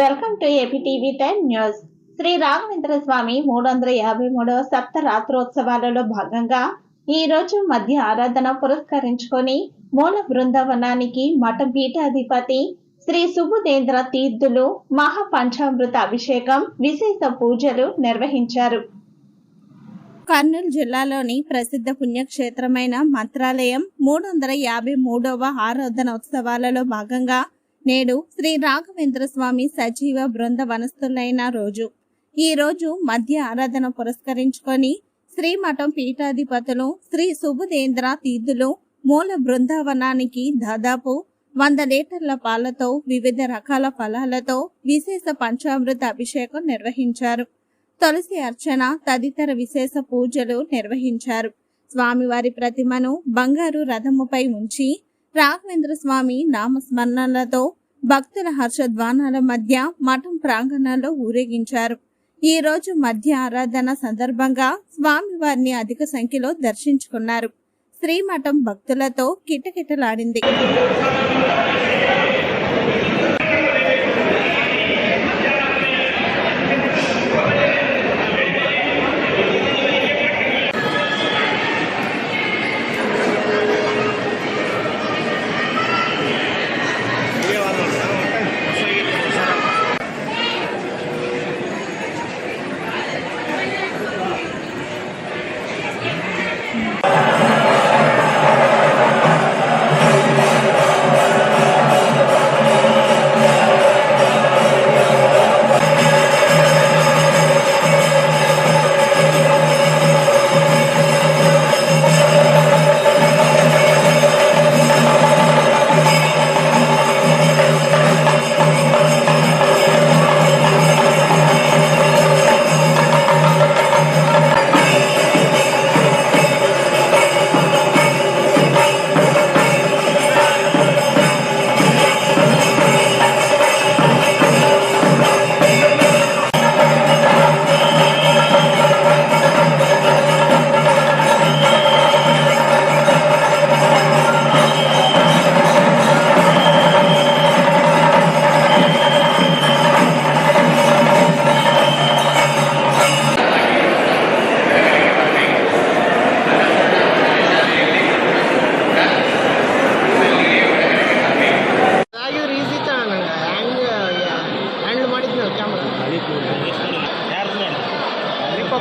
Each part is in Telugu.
Welcome to AP TV ten news. Shri Raghavendra Swami మూడు వందల యాభై మూడవ సప్త రాత్రోత్సవాలలో భాగంగా ఈ రోజు మధ్య ఆరాధన పురస్కరించుకొని మూల బృందావనానికి మఠ పీఠాధిపతి శ్రీ సుబుదేంద్ర తీర్థులు మహాపంచామృత అభిషేకం విశేష పూజలు నిర్వహించారు. కర్నూలు జిల్లాలోని ప్రసిద్ధ పుణ్యక్షేత్రమైన మంత్రాలయం మూడు వందల యాభై మూడవ ఆరాధనోత్సవాలలో భాగంగా నేడు శ్రీ రాఘవేంద్ర స్వామి సజీవ బృంద వనస్థులైన రోజు. ఈ రోజు మధ్య ఆరాధన పురస్కరించుకొని శ్రీమఠం పీఠాధిపతులు శ్రీ సుబుధేంద్ర తీర్థులు మూల బృందావనానికి దాదాపు వంద లీటర్ల పాలతో వివిధ రకాల ఫలాలతో విశేష పంచామృత అభిషేకం నిర్వహించారు. తులసి అర్చన తదితర విశేష పూజలు నిర్వహించారు. స్వామివారి ప్రతిమను బంగారు రథముపై ఉంచి రాఘవేంద్ర స్వామి నామస్మరణలతో భక్తుల హర్షధ్వానాల మధ్య మఠం ప్రాంగణంలో ఊరేగించారు. ఈ రోజు మధ్య ఆరాధన సందర్భంగా స్వామివారిని అధిక సంఖ్యలో దర్శించుకున్నారు. శ్రీమఠం భక్తులతో కిటకిటలాడింది.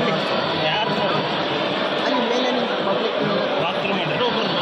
Okay.